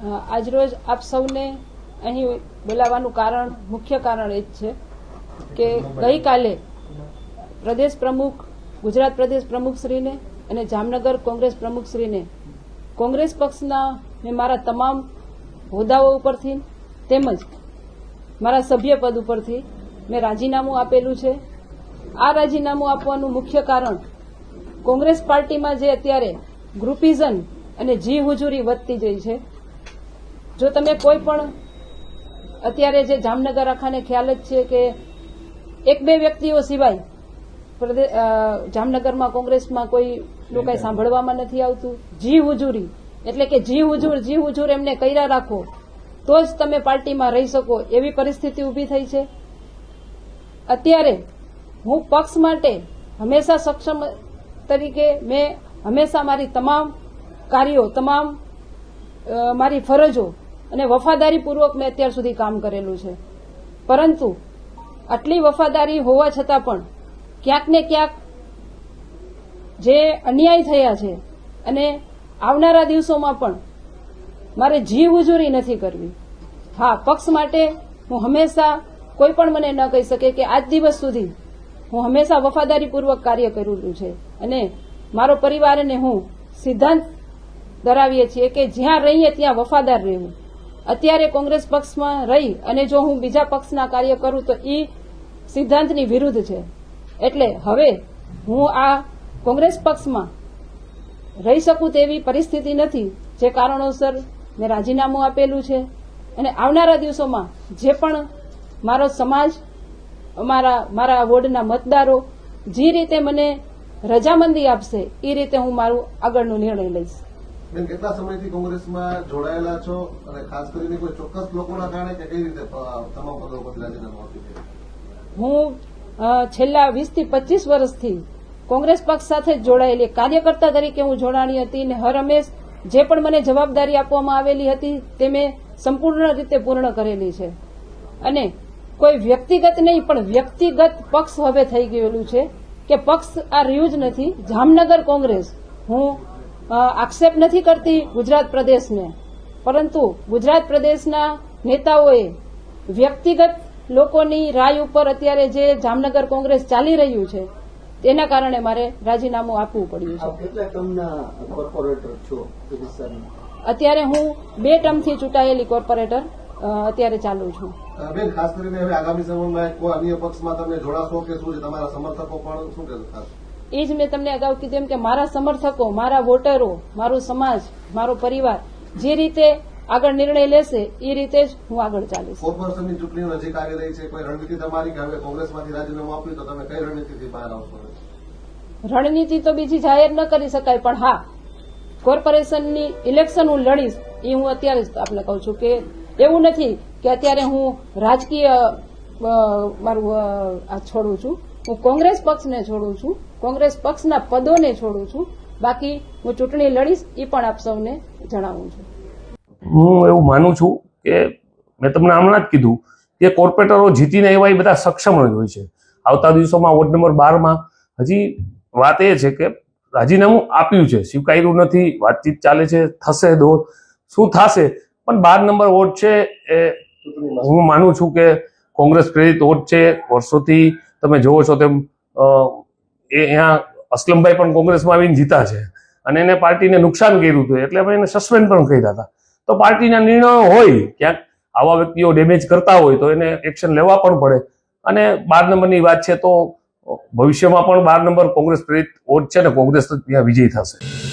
આજરોજ આપ સૌને અહીં બોલાવવાનું કારણ, મુખ્ય કારણ એ જ છે કે ગઈકાલે પ્રદેશ પ્રમુખ, ગુજરાત પ્રદેશ પ્રમુખશ્રીને અને જામનગર કોંગ્રેસ પ્રમુખશ્રીને કોંગ્રેસ પક્ષના મેં મારા તમામ હોદ્દાઓ ઉપરથી તેમજ મારા સભ્યપદ ઉપરથી મેં રાજીનામું આપેલું છે. આ રાજીનામું આપવાનું મુખ્ય કારણ કોંગ્રેસ પાર્ટીમાં જે અત્યારે ગ્રુપિઝમ અને જી હુજુરી વધતી જઈ છે જો તમે કોઈ પણ અત્યારે જે જામનગર આખાને ખ્યાલ જ છે કે એક બે વ્યક્તિઓ સિવાય જામનગરમાં કોંગ્રેસમાં કોઈ લોકો સાંભળવામાં નથી આવતું. જી હુજુરી એટલે કે જી હુજુર જી હુજુર એમને કર્યા રાખો તો જ તમે પાર્ટીમાં રહી શકો એવી પરિસ્થિતિ ઊભી થઈ છે. અત્યારે હું પક્ષ માટે હંમેશા સક્ષમ તરીકે મેં હંમેશા મારી તમામ કાર્યો તમામ મારી ફરજો અને વફાદારીપૂર્વક મેં અત્યાર સુધી કામ કરેલું છે. પરંતુ આટલી વફાદારી હોવા છતાં પણ ક્યાંક ને ક્યાંક જે અન્યાય થયા છે અને આવનારા દિવસોમાં પણ મારે જી ઉજુરી નથી કરવી. હા, પક્ષ માટે હું હંમેશા કોઈ પણ મને ન કહી શકે કે આજ દિવસ સુધી હું હંમેશા વફાદારીપૂર્વક કાર્ય કરેલું છે અને મારો પરિવાર અને હું સિદ્ધાંત ધરાવીએ છીએ કે જ્યાં રહીએ ત્યાં વફાદાર રહેવું. અત્યારે કોંગ્રેસ પક્ષમાં રહી અને જો હું બીજા પક્ષના કાર્ય કરું તો એ સિદ્ધાંતની વિરુદ્ધ છે. એટલે હવે હું આ કોંગ્રેસ પક્ષમાં રહી શકું તેવી પરિસ્થિતિ નથી, જે કારણોસર મેં રાજીનામું આપેલું છે. અને આવનારા દિવસોમાં જે પણ મારો સમાજ, અમારા, મારા વોર્ડના મતદારો જે રીતે મને રજામંદી આપશે, એ રીતે હું મારું આગળનો નિર્ણય લઈશ. બેન કેટલા સમયથી કોંગ્રેસમાં જોડાયેલા છો? અને ખાસ કરીને કોઈ ચોક્કસ લોકોના કારણે કે કઈ રીતે તમામ પદો પરથી રાજીનામું આપ્યું હું છેલ્લા વીસથી પચીસ વર્ષથી કોંગ્રેસ પક્ષ સાથે જોડાયેલી કાર્યકર્તા તરીકે હું જોડાણી હતી અને હર હંમેશ જે પણ મને જવાબદારી આપવામાં આવેલી હતી તે મેં સંપૂર્ણ રીતે પૂર્ણ કરેલી છે. અને કોઈ વ્યક્તિગત નહીં, પણ વ્યક્તિગત પક્ષ હવે થઈ ગયેલું છે કે પક્ષ આ રહ્યું જ નથી. જામનગર કોંગ્રેસ, હું આક્ષેપ નથી કરતી ગુજરાત પ્રદેશને. પરંતુ ગુજરાત પ્રદેશના નેતાઓએ વ્યક્તિગત લોકોની રાય ઉપર અત્યારે જે જામનગર કોંગ્રેસ ચાલી રહ્યું છે તેના કારણે મારે રાજીનામું આપવું પડ્યું છે. આપ કેટલા ટર્મના કોર્પોરેટર છો વિસ્તારના અત્યારે હું બે ટર્મથી ચૂંટાયેલી કોર્પોરેટર અત્યારે ચાલુ છું. બેન ખાસ કરીને હવે આગામી સમયમાં કોઈ અન્ય પક્ષમાં તમે જોડાશો કે શું છે? તમારા સમર્થકો પણ શું કહેશો? ખાસ એ જ મેં તમને અગાઉ કીધું એમ કે મારા સમર્થકો મારા વોટરો મારો સમાજ મારો પરિવાર જે રીતે આગળ નિર્ણય લેશે એ રીતે જ હું આગળ ચાલીશ. કોર્પોરેશનની ચૂંટણીઓ નજીક આવી રહી છે કોઈ રણનીતિ તમારી કે હવે કોંગ્રેસમાંથી રાજીનામું આપ્યું તો તમે કઈ રણનીતિથી બહાર આવશો? રણનીતિ તો બીજી જાહેર ન કરી શકાય પણ હા કોર્પોરેશનની ઇલેક્શન હું લડીશ એ હું અત્યારે જ આપને કહું છું કે એવું નથી કે અત્યારે હું રાજકીય મારું આ છોડું છું. હું કોંગ્રેસ પક્ષને છોડું છું, કોંગ્રેસ પક્ષના પદોને છોડું છું, બાકી હું ચૂંટણી લડીશ એ પણ આપ સૌને જણાવું છું. હું એવું માનું છું કે મેં તમને હમણાં જ કીધું કે કોર્પોરેટરો જીતીને એવા એ બધા સક્ષમ જ હોય છે. આવતા દિવસોમાં વોર્ડ નંબર બારમાં હજી વાત એ છે કે રાજીનામું આપ્યું છે, સ્વીકાર્યું નથી, વાતચીત ચાલે છે, થશે દોર શું થશે? પણ બાર નંબર વોર્ડ છે એ હું માનું છું કે કોંગ્રેસ પ્રેરિત વોટ છે, વર્ષોથી તમે જોવો છો તેમ એ અહીંયા અસલમભાઈ પણ કોંગ્રેસમાં આવીને જીતા છે. અને એને પાર્ટીને નુકસાન કર્યું હતું, એટલે અમે એને સસ્પેન્ડ પણ કર્યા હતા. તો પાર્ટીના નિર્ણયો હોય, ક્યાંક આવા વ્યક્તિઓ ડેમેજ કરતા હોય, તો એને એક્શન લેવા પણ પડે. અને બાર નંબરની વાત છે તો, ભવિષ્યમાં પણ બાર નંબર કોંગ્રેસ પ્રેરિત વોટ છે ને, કોંગ્રેસ ત્યાં વિજય થશે.